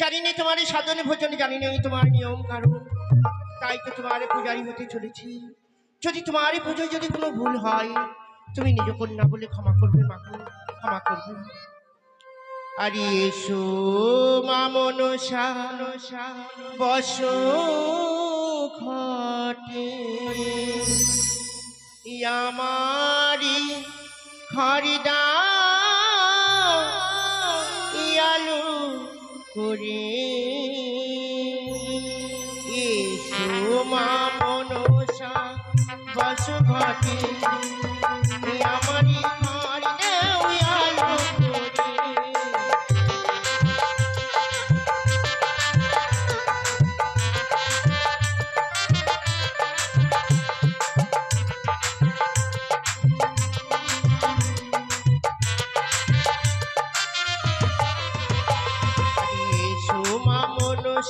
জানি না তোমার এই সাধনে ভোজন জানি না তোমার নিয়ম কারণ। তাই তো তোমার পূজারি হতে চলেছি। যদি তোমার এই পুজোয় যদি কোনো ভুল হয়, তুমি নিজ কন্যা বলে ক্ষমা করবে মাকে ক্ষমা করবে। আরে এসো মা মনসা, বস ঘটে। আমারি খরিদা করে। মা মনসা বস ঘটে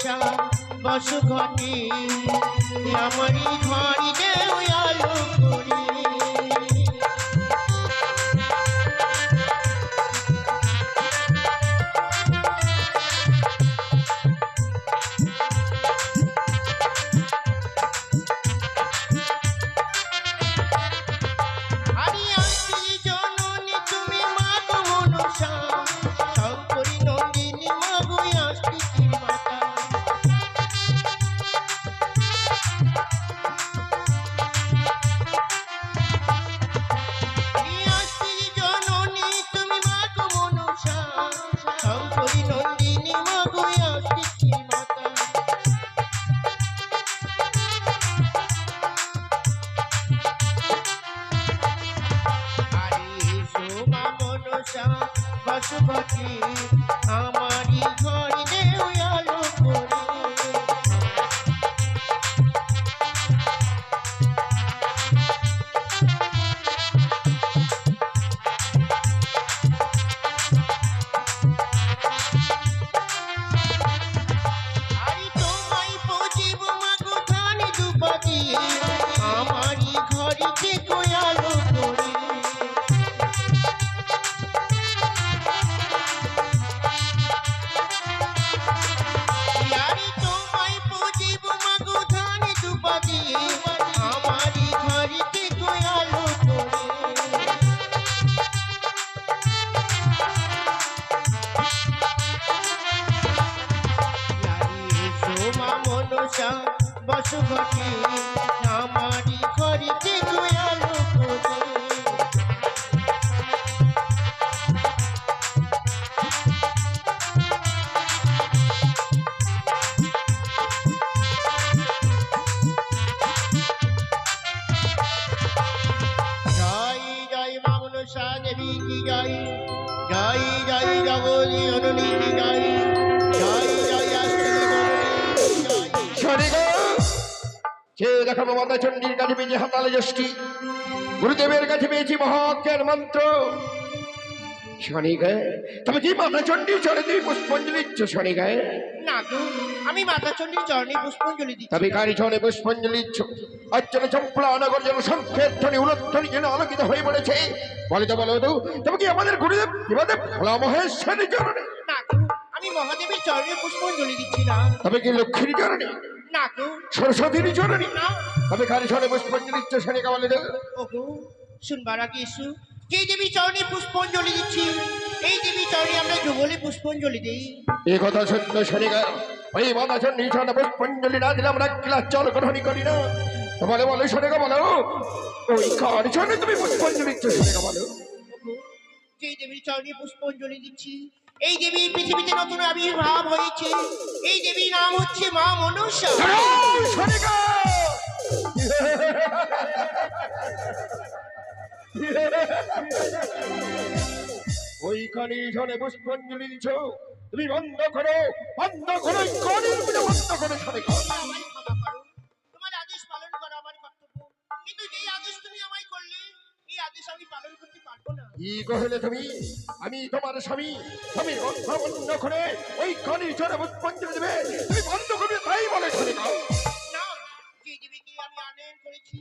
মনসা বসু ঘটি আমারই ঘরে আলো করে বসবটি আমারি মনসা বসবটি আমারি ঘরিতে দয়ালো দেখাবো মাতা চণ্ডীর কাছে পেয়েছি হাতালে যষ্টি। গুরুদেবের কাছে পেয়েছি মহাজ্ঞান মন্ত্র। শনি গে তবে কি মাতা চণ্ডী চলে তুমি পুষ্পাঞ্জলি দিচ্ছ শনি গে না গো আমি মাতা চণ্ডীর চরণে পুষ্পাঞ্জলি দিচ্ছি। তবে কারি চরণে পুষ্পাঞ্জলি দিচ্ছ। আজ চম্পলা নগর যেন সংক্ষেপ ধ্বনি উলধ্বনি যেন আলোকিত হয়ে পড়েছে। বলে তো বলো তো তবে কি আমাদের গুরুদেব ভোলা চরণে? না আমি মহাদেবের চরণে পুষ্পাঞ্জলি দিচ্ছি না। তবে কি লক্ষ্মীর চরণে? না গো সরস্বতীর চরণে না তবে কারি চরণে পুষ্পাঞ্জলি দিচ্ছ শনি কা বলে দেব ওগো শুনবার আগে এসু। যে দেবী চরণে পুষ্পাঞ্জলি দিচ্ছি এই দেবী চরণে আমরা যুগলে পুষ্পাঞ্জলি দিই। এ কথা সত্য গে। ওই চণ্ডী চরণে পুষ্পাঞ্জলি না দিলে আমরা ক্লাস চল গ্রহণই করি না। বলে বলে কা বলো ওই কারি চরণে তুমি পুষ্পাঞ্জলি শনি কা বলো ওগো, যে দেবীর চরণে পুষ্পাঞ্জলি দিচ্ছি এই দেবী পৃথিবীতে নতুন আবির্ভাব হয়েছে এই দেবীর নাম হচ্ছে মা মনসা শনি কা ওই কানি শনে পুষ্পাঞ্জলি দিচ্ছ তুমি বন্ধ করো বন্ধ করো বন্ধ করো। তোমার আদেশ পালন করা আমার কর্তব্য। কিন্তু যেই আদেশ তুমি আমায় করলে আদেশ আমি পালন করতে পারব না। কি কহিলে তুমি? আমি তোমার স্বামী। কথা বন্ধ করে ওই কানি চরে পুষ্পাঞ্জলি দেবে। তুমি বন্ধ করবে তাই বলে শনি কা না যে দেবীকে আমি আনয়ন করেছি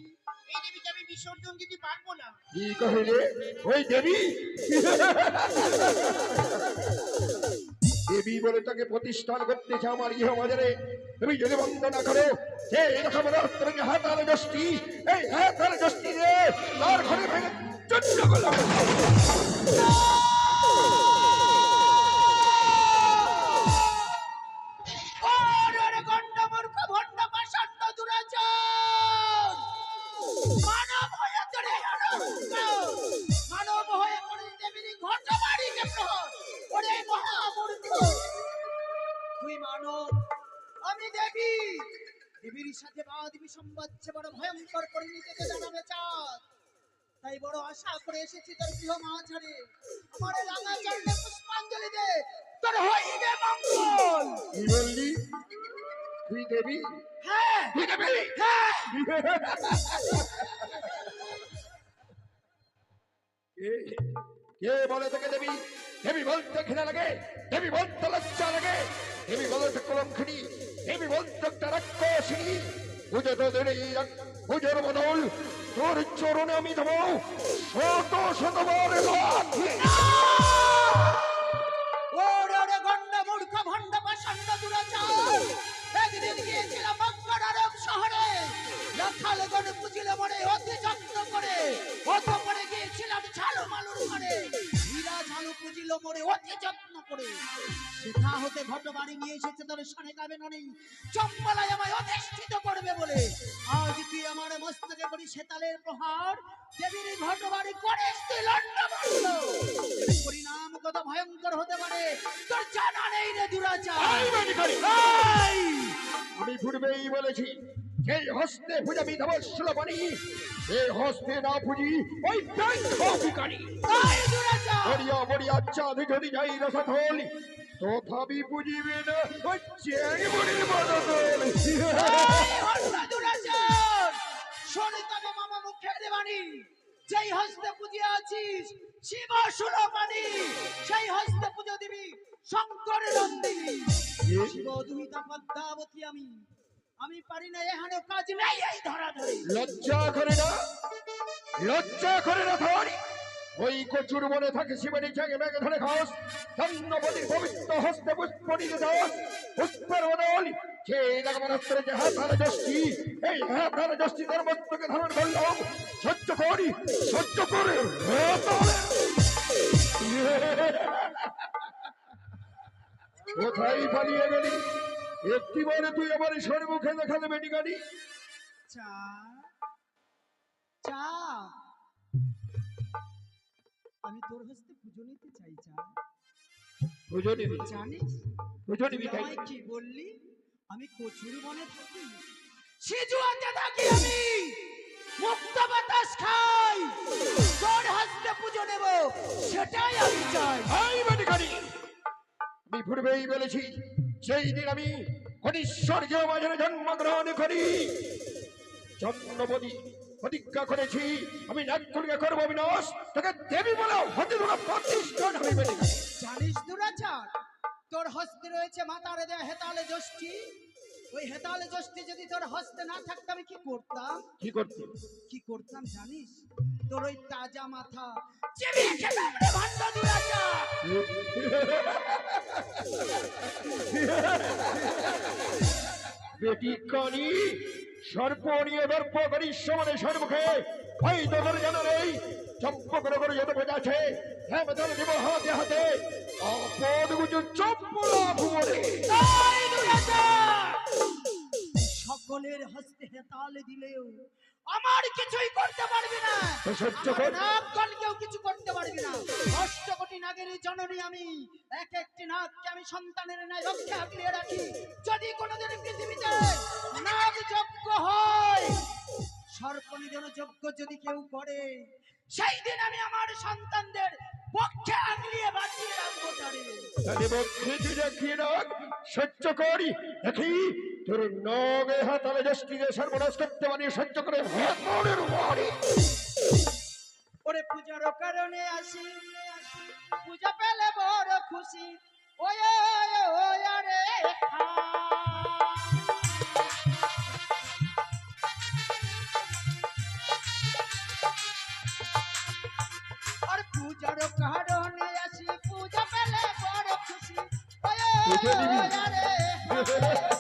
এই দেবীকে আমি বিসর্জন দিতে পারব না। কি কহিলে? ওই দেবী? দেবী বলে তাকে প্রতিষ্ঠান করতে চাও আমার ইহ বাজারে তুমি যদি বন্দনা করো সে এরকম রাত্রে হাতালে গোষ্ঠী এই হাতালে গোষ্ঠী রে, তার ঘরে ভেঙে চন্দ্র করলাম আমি দেবীর সাথে বাদ বিসম্বাদ যে বড় ভয়ঙ্কর পরিণতিকে জানাবে চাঁদ। তাই বড় আশা করে এসেছি তোর গৃহ মাঝারে। আমার রাঙা চরণে পুষ্পাঞ্জলি দে। তোর হইবে মঙ্গল। কি বললি তুই দেবী? হ্যাঁ। তুই দেবী? হ্যাঁ। কে কে বলে তোকে দেবী? দেবী বলতে ঘৃণা লাগে দেবী বলতে লজ্জা লাগে দেবী বলতে কলঙ্কিনী একটা রাক্ষসিনী পুজো তোদের পুজোর বদল তোর চরণে আমি দেবো শত শতবার গন্ড মূর্খ ভণ্ড পাষণ্ড দুরাচার একদিন গিয়েছিলাম মক্কার আরব শহরে পুজিল মনে অতি যত্ন করে অতপরে গিয়েছিলাম ঝালু মালুর ঘরে হীরা ঝালু অতি যত্ন করে। সেথা হতে ঘট বাড়ি নিয়ে এসেছে তোর সনে গাবে আমায় অধিষ্ঠিত করবে বলে। আজ তুই আমার মস্তকে করি সেতালের প্রহার? দেবীর ঘট বাড়ি করিস তুই পরিণাম কত ভয়ঙ্কর হতে পারে তোর জানা নেই রে দুরাচার! আমি পূর্বেই বলেছি যে হস্তে পূজাবি ধবশ্রবণী সে হস্তে না পুজি ওই ব্যাংক তাই মরিয়া মরিয়া চাঁদ যদি যাই রসথল তথাপি বুঝিবে না ওই চ্যাং বুড়ির বদল শোন তবে মামা মুখের দেবানি যেই হস্তে পুজো আছিস শিব সুরপানি সেই হস্তে পুজো দিবি শঙ্কর নন্দিনী শিব দুহিতা পদ্মাবতী আমি। আমি পারি না এখানে কাজ নেই এই ধরা ধরে লজ্জা করে না? লজ্জা করে না ধরি? ওই কচুর মনে থাকে শিবের চ্যাং ব্যাগে ধরে খাস ধন্যবতীর পবিত্র হস্তে পুষ্পনিতে দাস, পুষ্পের বদল। এই। কোথায় পালিয়ে গেলি? একটি বারে তুই আমার সর্বমুখে দেখা দেবে গাড়ি। চা চা। আমি তোর হস্তে পুজো নিতে চাই চা। বুঝো নিবি? জানিস? তুই নিবি তাই কি বললি? আমি কচুর বনে থাকি সিজুয়াতে থাকি আমি। মুক্ত বাতাস খাই তোর হস্তে পুজো নেব সেটাই আমি চাই। হাই বাড়ি আমি পূর্বেই বলেছি সেই দিন আমি হরিশ্বর্য মাঝে জন্মগ্রহণ করি জন্মপদী প্রতিজ্ঞা করেছি আমি নাগপুরকে করব বিনাশ তোকে দেবী বলে হতে তোরা প্রতিষ্ঠান হইবে। জানিস দুরাচার তোর হস্তে রয়েছে মাতারে দেয়া হেতালে যষ্টি। ওই হেতালে যষ্টি যদি তোর হস্তে না থাকতো আমি কি করতাম? কি করতে? কি করতাম জানিস? তোর ওই তাজা মাথা চিবিয়ে খেতাম রে ভান্ডা দুরাচার। বেটি কানি সর্পণীয় দর্প করি সমানে সর্বমুখে ওই তোদের যেন নেই চম্পক নগর যত বোঝা আছে। হ্যাঁ মেধাল দেব হাতে হাতে। আপদ গুজু চম্পলা ভুবনে! সকলের হস্তে হেতাল দিলেও আমার কিছুই করতে পারবি না। সহ্য কর। নাগগণ কেউ কিছু করতে পারবি না। অষ্টকোটি নাগের জননী আমি। এক একটি নাগকে আমি সন্তানের ন্যায় রক্ষা আগলিয়ে রাখি। যদি কোনোদিন পৃথিবীতে নাগ যজ্ঞ হয় সর্পনিধন যজ্ঞ যদি কেউ করে সেই দিন আমি আমার সন্তানদের পক্ষে আগলিয়ে বাঁচিয়ে রাখব তারে। সহ্য করি। দেখি তোর নগে হাতালে দশটিকে সর্বনাশ করতে পারি সহ্য করে বাড়ি। ওরে পূজার কারণে আসি পূজা পেলে বড় খুশি। ওয় ওয় ওয় রে আর পূজার কারণে আসি পূজা পেলে বড় খুশি। ওয় দেখে নিবি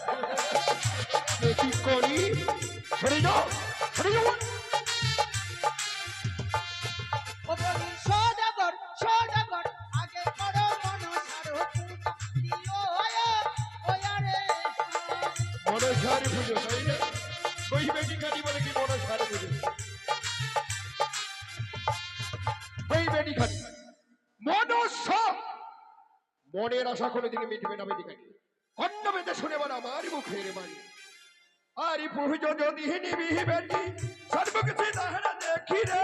মনের আশা কোনোদিন মিটবে না বেটি কাটি অন্য বেদে শুনে আমার মুখের বাণী। আরে পুজো যদি নিবি বেটি সর্বকিছু তাহারা দেখি রে।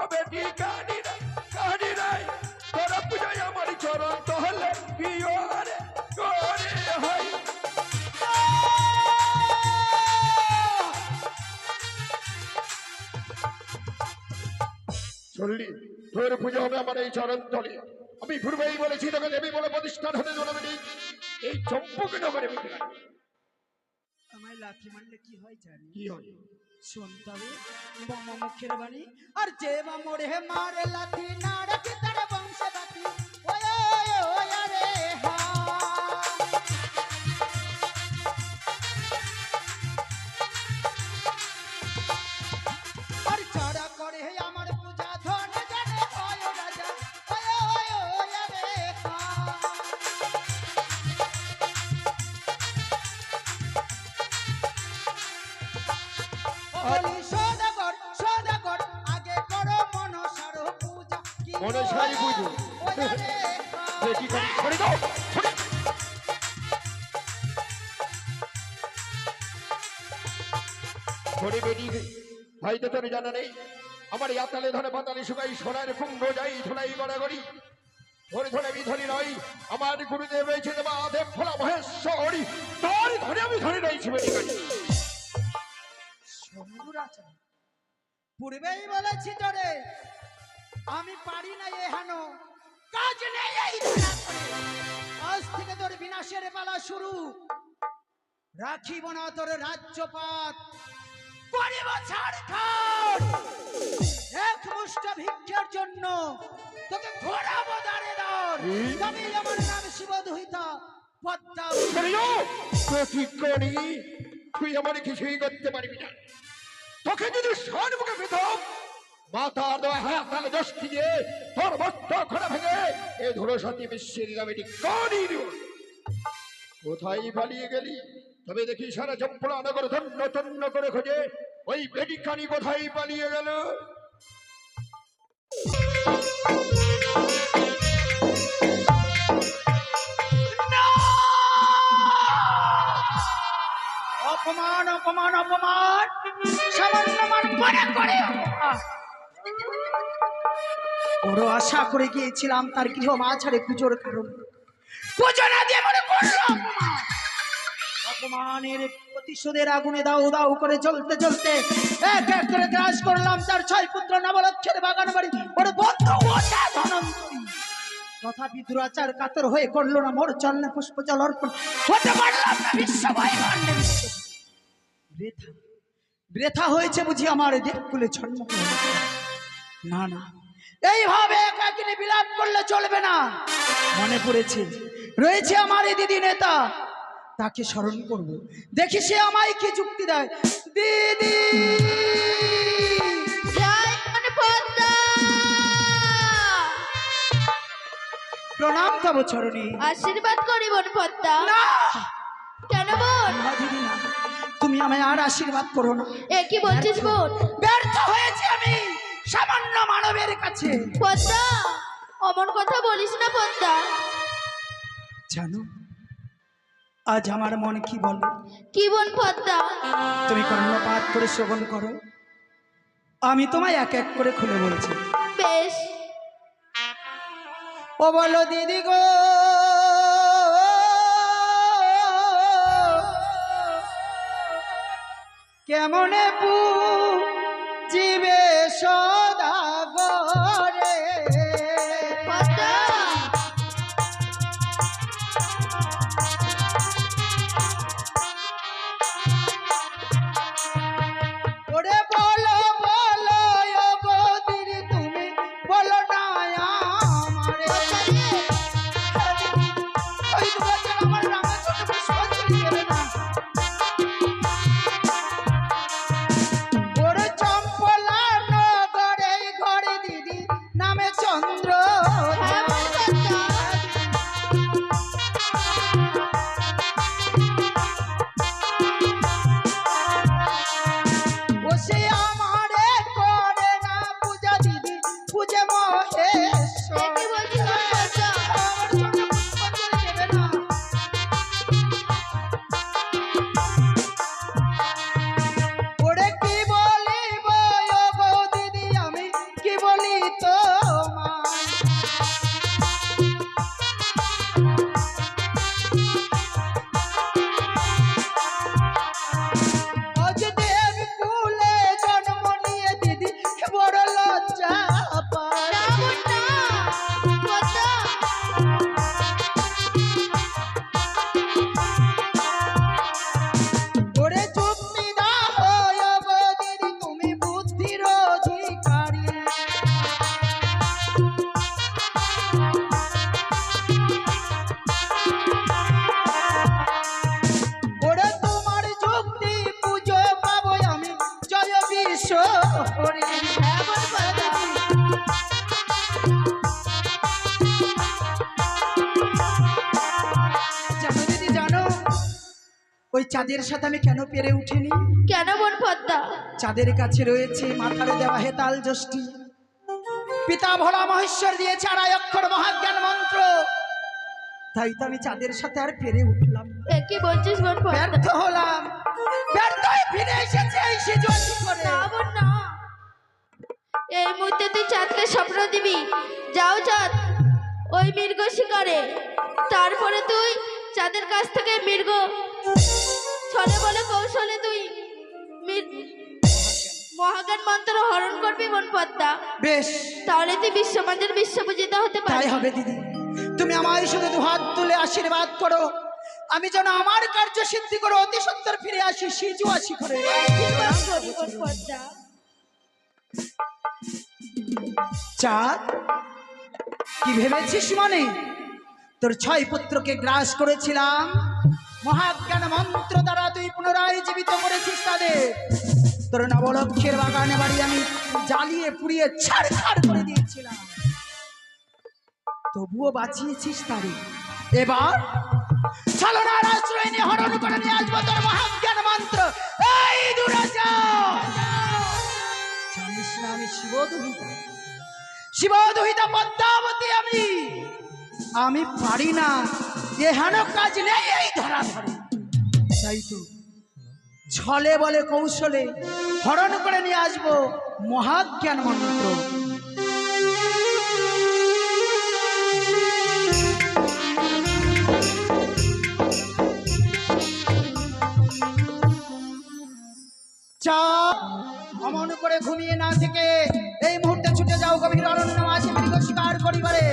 ও বেটি কানি রে কানি রে, তোরা পূজায় আমার চরণ তাহলে কি ওরে করে হয় চললি, তোর পুজো হবে আমার এই চরণ তলে। আমি পূর্বেই বলেছি তোকে দেবী বলে প্রতিষ্ঠান হতে জন্মে এই চম্পক নগরে। আমায় লাথি মারলে কি হয় জানি কি হয়? শুনতে হবে মামা মুখের বাণী। আর যে মা মোড়ে মারে লাথি না রাখি তার বংশ বাতি হয়তো তোর জানা নেই। আমার ইয়াতালে ধরে পাতালে শুকাই সোনার কুম্ভ যাই ধুলাই গড়াগড়ি। ধরে ধরে আমি ধরি নই। আমার গুরুদেব রয়েছে দেবা দেব ফলা মহেশ্বরী। তোর ধরে আমি ধরে রয়েছি পূর্বেই বলেছি তোরে, আমি পারি না এহানো, কাজ নেই এই আজ থেকে তোর বিনাশের পালা শুরু। রাখিব না তোর রাজ্যপাত। করিব ছাড়খাড় এক মুষ্ট ভিক্ষের জন্য তোকে ঘোরাবো দাঁড়ে দাঁড়? তবে আমার নাম শিবদহিতা পদ্মা তুই আমার কিছুই করতে পারবি না। তোকে যদি সর্বকে পেতাম মাতার দেওয়া হাত তালে দশটি দিয়ে? তোর বস্ত্র খোলা ভেঙে এ ধরো সতী বিশ্বের নামে কোথায় পালিয়ে গেলি? তবে দেখি সারা চম্পলা নগর ধন্য তন্ন করে খোঁজে। ওই পেটিকানি কোথায় পালিয়ে গেল? অপমান অপমান অপমান। সামান্য মান করে করে। বড় আশা করে গিয়েছিলাম তার গৃহ মাঝারে পুজোর কারণ। পুজো না দিয়ে মনে করল অপমান। অপমানের প্রতিশোধের আগুনে দাও দাও করে জ্বলতে জ্বলতে। এক এক করে গ্রাস করলাম তার ছয় পুত্র নবলক্ষের বাগান বাড়ি। বন্ধু তথাপি দুরাচার কাতর হয়ে করল না মোর চলনে পুষ্প জল অর্পণ। হতে পারলাম না বিশ্ব বৃথা হয়েছে বুঝি আমার দিকগুলো ছন্ন না না, এইভাবে একাকিনী বিলাপ করলে চলবে না। মনে পড়েছে, রয়েছে আমার এই দিদি নেতা। তাকে স্মরণ করব। দেখি সে আমায় কি যুক্তি দেয়। দিদি! প্রণাম তব চরণী। আশীর্বাদ করি বোন পদ্মা কেন বোন? দিদি না। তুমি আমায় আর আশীর্বাদ করো না। এ কি বলছিস বোন? ব্যর্থ হয়েছে আমি সামান্য মানবের কাছে। পদ্মা অমন কথা বলিস না পদ্মা। জানো আজ আমার মন কি বলে? কি বোন পদ্মা? তুমি কর্ণপাত করে শ্রবণ করো। আমি তোমায় এক এক করে খুলে বলছি। বেশ। ও বলো দিদি গো। কেমনে পু জীবে সদা সাথে আমি কেন পেরে উঠিনি? কেন বোন পদ্মা? চাঁদের কাছে রয়েছে মাথারে দেওয়া হেতাল যষ্টি পিতা ভোলা মহেশ্বর দিয়েছে আড়াই অক্ষর মহাজ্ঞান মন্ত্র। তাই তো আমি চাঁদের সাথে আর পেরে উঠলাম। কি বলছিস পদ্মা? ব্যর্থ হলাম। ব্যর্থ হয়ে ফিরে এসেছে এই সেজু আছি করে না এই মুহূর্তে তুই চাঁদকে স্বপ্ন দিবি। যাও চাঁদ ওই মৃগ শিকারে তারপরে তুই চাঁদের কাছ থেকে মৃগ ছলে বলে কৌশলে তুই মহাজ্ঞান মন্ত্র হরণ করবি বোন পদ্মা। বেশ। তাহলে তুই বিশ্বমানের বিশ্বপূজিত হতে তাই হবে দিদি। তুমি আমায় শুধু দু হাত তুলে আশীর্বাদ করো। আমি যেন আমার কার্য সিদ্ধি করে অতি সত্তর ফিরে আসি সিজু আসি করি। চাঁদ কি ভেবেছিস মানে? তোর ছয় পুত্রকে গ্রাস করেছিলাম। মহাজ্ঞান মন্ত্র দ্বারা তুই পুনরায় জীবিত করেছিস তাদের। তোর নবলক্ষের বাগানে বাড়ি আমি জ্বালিয়ে পুড়িয়ে ছাড় ছাড় করে দিয়েছিলাম। তবুও বাঁচিয়েছিস তারে। এবার ছলনার আশ্রয় নিয়ে হরণ করে নিয়ে আসব তোর মহাজ্ঞান মন্ত্র। এই জানিস না আমি পদ্মাবতী আমি। আমি পারি না। এহেন কাজ নেই এই ধরা ধরে। তাই তো ছলে বলে কৌশলে হরণ করে নিয়ে আসব মহাজ্ঞান মন্ত্র। চা অমন করে ঘুমিয়ে না থেকে এই মুহূর্তে যাও গভীর অরণ্য মাঝে মৃগ শিকার করিবারে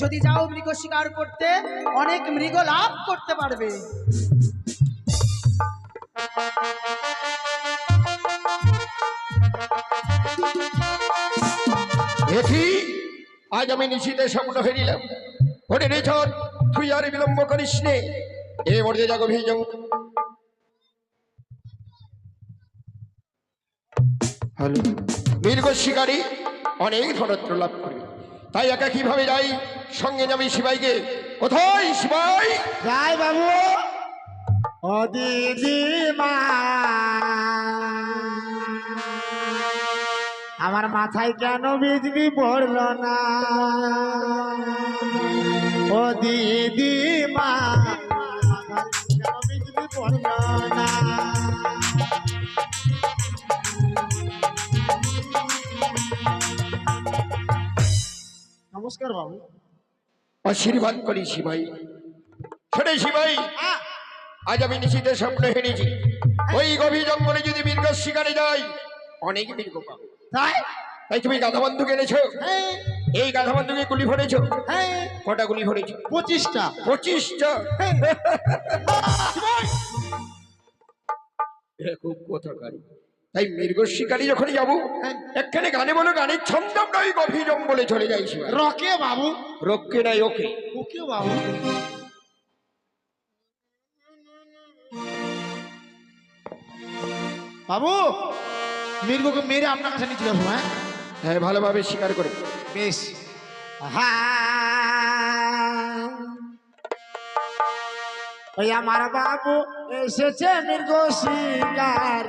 যদি যাও মৃগ শিকার করতে অনেক মৃগ লাভ করতে পারবে। দেখি আজ আমি নিশীতে স্বপ্ন ফেরিলাম। ওরে রে তুই আর বিলম্ব করিস নে। এ মর্যাদা যা গভীর হ্যালো। মৃগ শিকারী অনেক ধনত্র লাভ করবে তাই একা কীভাবে যাই? সঙ্গে যাবি শিবাইকে কোথায় শিবাই রায় বাবু। ও দিদি মা। আমার মাথায় কেন বিজলি পড়ল না? ও দিদি মা। কেন বিজলি পড়ল না? নমস্কার বাবু। আশীর্বাদ করি শিবাই। শোনে শিবাই আজ আমি নিশীতে স্বপ্ন হেরেছি ওই গভীর জঙ্গলে যদি মৃগ শিকারে যাই অনেক মৃগ পাবো তাই? তাই তুমি গাধা বন্ধুক এনেছো? হ্যাঁ। এই গাধা বন্ধুকে গুলি ভরেছো হ্যাঁ। কটা গুলি ভরেছো পঁচিশটা। পঁচিশটা? খুব কথাকারী। তাই মৃগ শিকারী যখন যাব একখানে গানে বলো গানের ছন্দ আমরা ওই গভীর জঙ্গলে চলে যাই শিবাই রকে বাবু। রক্ষে নাই ওকে। ওকে বাবু। বাবু মৃগকে মেরে আপনার কাছে নিয়ে যাব হ্যাঁ? হ্যাঁ ভালোভাবে শিকার করে। বেশ। হ্যাঁ আমার বাবু এসেছে মৃগ শিকার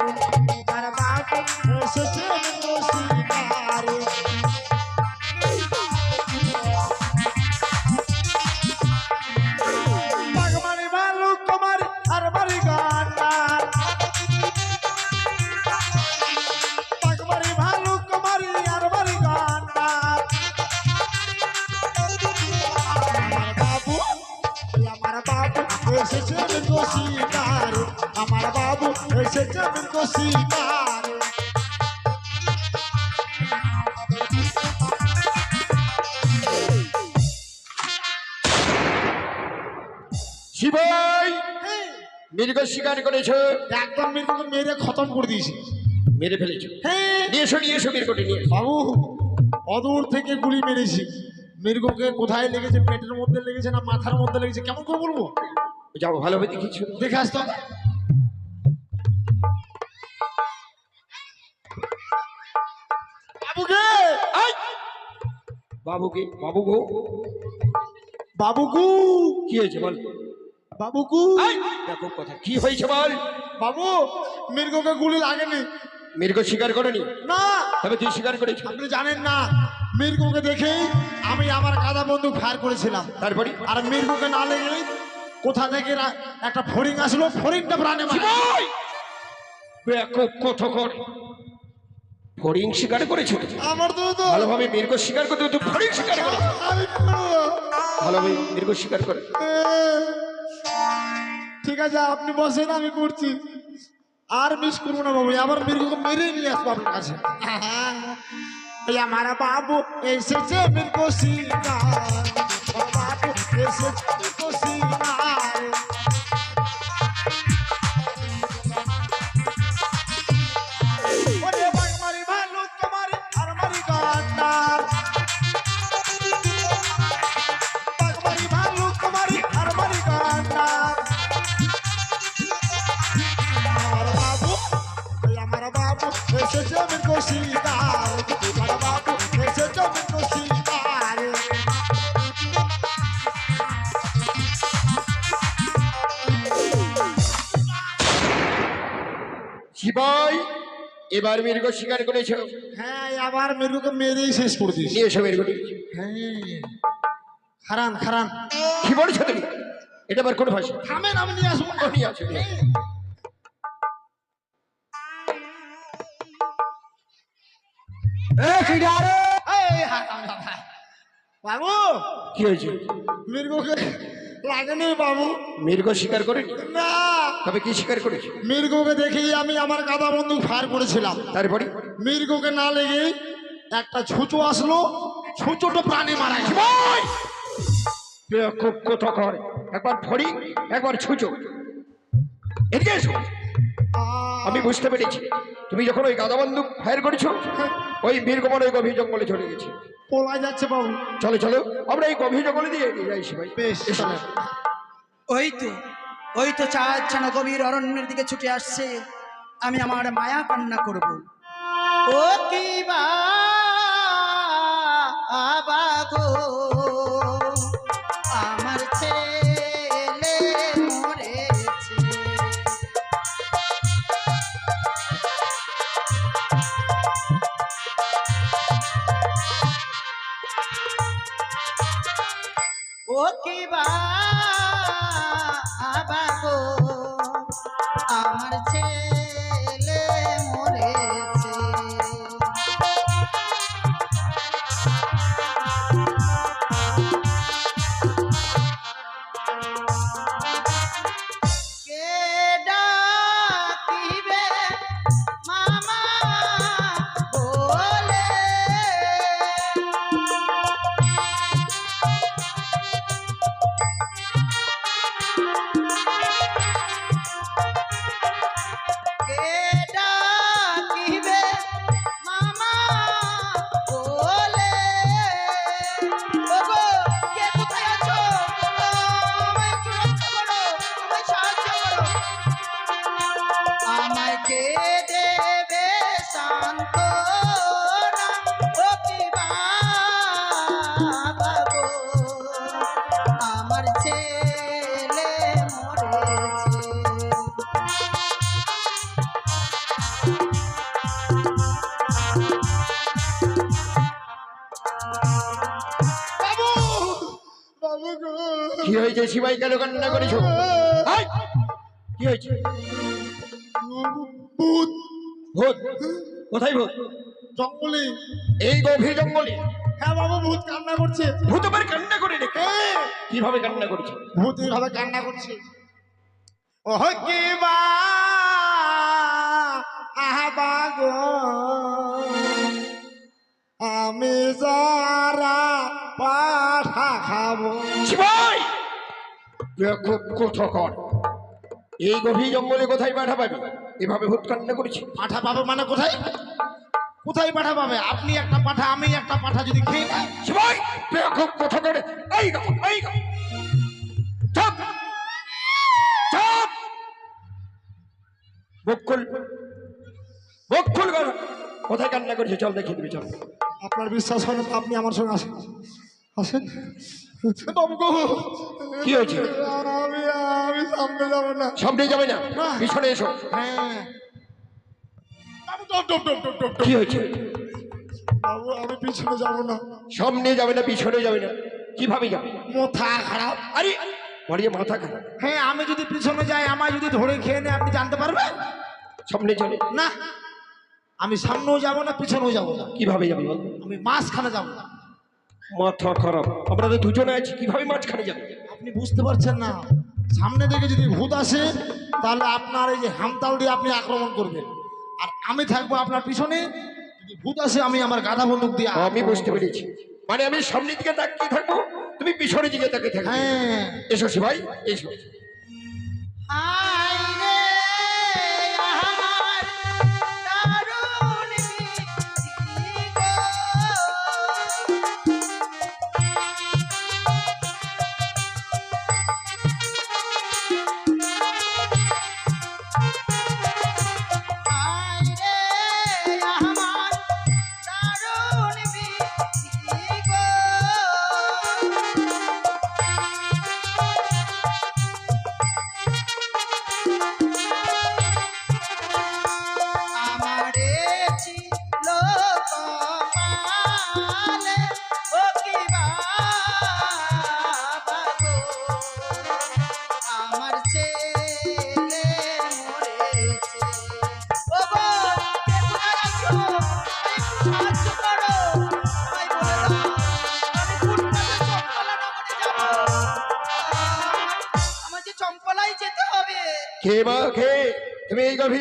মেরে খতম করে দিয়েছি। মেরে ফেলেছো? হ্যাঁ। নিয়ে এসো নিয়ে এসো মৃগটি নিয়ে বাবু অদূর থেকে গুলি মেরেছি। মৃগকে কোথায় লেগেছে? পেটের মধ্যে লেগেছে না মাথার মধ্যে লেগেছে? কেমন করে বলব? যাও ভালোভাবে দেখিছো দেখে। আসতো বাবুকে! বাবুকে বাবু গো। বাবুকু! কি হয়েছে বল? বাবু কু এই, দেখো কথা। কি হয়েছে বল? বাবু মৃগকে গুলি লাগেনি। মৃগ স্বীকার করেনি? না। তবে তুই স্বীকার করেছি আপনি জানেন না মৃগকে দেখেই আমি আমার গাদা বন্দুক ফায়ার করেছিলাম। তারপরে আর মৃগকে না লেগে কোথা থেকে একটা ফড়িং আসলো ফড়িংটা প্রাণে কত কর ফড়িং স্বীকার করেছ আমার তো ভালোভাবে মৃগ স্বীকার করতে তুই ফড়িং স্বীকার করে আমি ভালোভাবে মৃগ স্বীকার করে। ঠিক আছে আপনি বসেন আমি করছি। আর মিস করব না বাবু, আবার মৃগকে মেরে নিয়ে আসব আপনার কাছে। আমার বাবু এসেছে মৃগ শিকার বাবু এসেছে। এবার মৃগ স্বীকার করেছ? হ্যাঁ আবার মৃগকে মেরেই শেষ করে দিস নিয়ে এসো মৃগ হ্যাঁ খারান খারান। কি বলছো তুমি? এটা আবার কোন ভাষা? থামেন আমি নিয়ে আসব নিয়ে আসো নিয়ে আসো। এই, হা, হা, হা, হা। বাবু কি হয়েছে? মৃগকে লাগেনি বাবু। মৃগ স্বীকার করেনি? না। তবে কি স্বীকার করেছে? মৃগকে দেখেই আমি আমার গাদা বন্দুক ফায়ার করেছিলাম। তারপরে? মৃগকে না লেগে একটা ছুঁচো আসলো। ছুঁচোটা প্রাণী মারা গেল খুব কোথা কর। একবার ফড়ি একবার ছুঁচো। এদিকে এসো। আমি বুঝতে পেরেছি। তুমি যখন ওই গাদা বন্দুক ফায়ার করেছ ওই বীরগমন ওই গভীর জঙ্গলে চলে গেছে। পোলা যাচ্ছে বাবু। চলো চলো। আমরা এই গভীর জঙ্গলে দিয়ে এগিয়ে যাই ভাই বেশ। ওই তো ওই তো চাঁদ ছানা গভীর অরণ্যের দিকে ছুটে আসছে। আমি আমার মায়া কান্না করব। ও কি বা গো। ও শিবাই কেন কান্না করেছ? কি হয়েছে? ভূত। ভূত? কোথায় ভূত? জঙ্গলে। এই গভীর জঙ্গলে? হ্যাঁ বাবু ভূত কান্না করছে। ভূত আবার কান্না করে রেখে কীভাবে কান্না করছে? ভূত এইভাবে কান্না করছে। ও কি বা? আহবা গো। আমি যারা পাঠা খাব। খুব এই গভীর জঙ্গলে কোথায় পাঠা পাবি? এভাবে ভূত কান্না করেছে। পাঠা পাবে মানে কোথায়? কোথায় পাঠা পাবে? আপনি একটা পাঠা আমি একটা পাঠা যদি খেয়ে নেই। শিবাই খুব কোথা করে। এই এই গো চুপ! চুপ! মুখ খুল। মুখ কোথায় কান্না করেছে? চল দেখে দিবি চল। আপনার বিশ্বাস হয় না আপনি আমার সঙ্গে আসেন? আসেন? কি হয়েছে? আমি সামনে যাব না। সামনে যাবে না? পিছনে এসো। হ্যাঁ। কি হয়েছে? আমি পিছনে যাব না। সামনে যাবে না পিছনে যাবে না। কীভাবে যাবে? মাথা খারাপ। আরে মারিয়ে মাথা খারাপ। হ্যাঁ আমি যদি পিছনে যাই আমায় যদি ধরে খেয়ে নেয় আপনি জানতে পারবেন? সামনে চলে। না। আমি সামনেও যাব না পিছনেও যাব না। কীভাবে যাবে আমি মাঝখানে যাব না। মাথা খারাপ। আমরা তো দুজনে আছি কীভাবে মাঝখানে যাবে? আপনি বুঝতে পারছেন না। সামনে থেকে যদি ভূত আসে তাহলে আপনার এই যে হামতাল দিয়ে আপনি আক্রমণ করবেন। আর আমি থাকব আপনার পিছনে। যদি ভূত আসে আমি আমার গাধা বন্দুক দিয়ে আমি বুঝতে পেরেছি। মানে আমি সামনের দিকে তাকিয়ে থাকব তুমি পিছনের দিকে তাকিয়ে থাকবে। হ্যাঁ। এসো ভাই এসো। হায়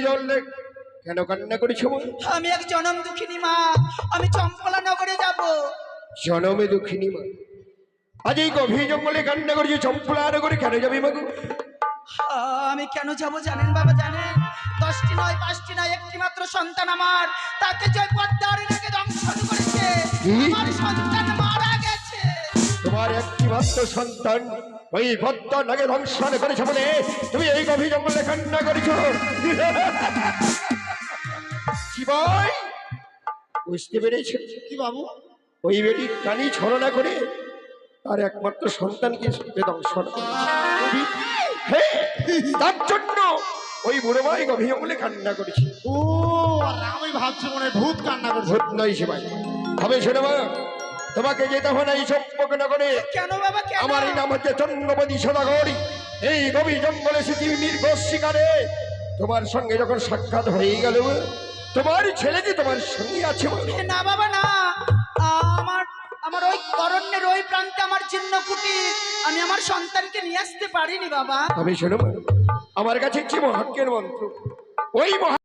তুমি এই গভীর জল কেন কান্না করেছ আমি এক জনম দুঃখিনী মা আমি চম্পলা নগরে যাব। জনমে দুঃখিনী মা। আজ এই গভীর জঙ্গলে কান্না করেছ চম্পলা করে কেন যাবি মাগু আমি কেন যাব জানেন বাবা জানেন? দশটি নয় পাঁচটি নয় একটি মাত্র সন্তান আমার। তাকে যে পদ্মারে রেখে দংশন করেছে? আমার সন্তান মারা গেছে। তোমার একটি মাত্র সন্তান। ওই ভদ্র নাগে ধ্বংসন করেছে বলে তুমি এই গভীর জঙ্গলে কান্না করেছ। শিবাই বুঝতে পেরেছ? কি বাবু? ওই বেটি কানি ছলনা করে তার একমাত্র সন্তানকে দংশন তার জন্য ওই বুড়ো ভাই গভীর জঙ্গলে কান্না করেছে। ও আর আমি ভাবছি মনে ভূত কান্না করছে। ভূত নয় শিবাই হবে শোনো মা তোমাকে যেতে হবে না এই চম্পক নগরে। কেন বাবা আমার এই নাম হচ্ছে চন্দ্রপতি সদাগরী। এই গভীর জঙ্গলে সে তুমি নির্ঘোষ শিকারে। তোমার সঙ্গে যখন সাক্ষাৎ হয়ে গেল তোমার ছেলে কি তোমার সঙ্গে আছে? না বাবা না। আমার আমার ওই অরণ্যের ওই প্রান্তে আমার চিহ্ন কুটির আমি আমার সন্তানকে নিয়ে আসতে পারিনি বাবা। তবে শোনো আমার কাছে একটি মহাজ্ঞের মন্ত্র। ওই মহা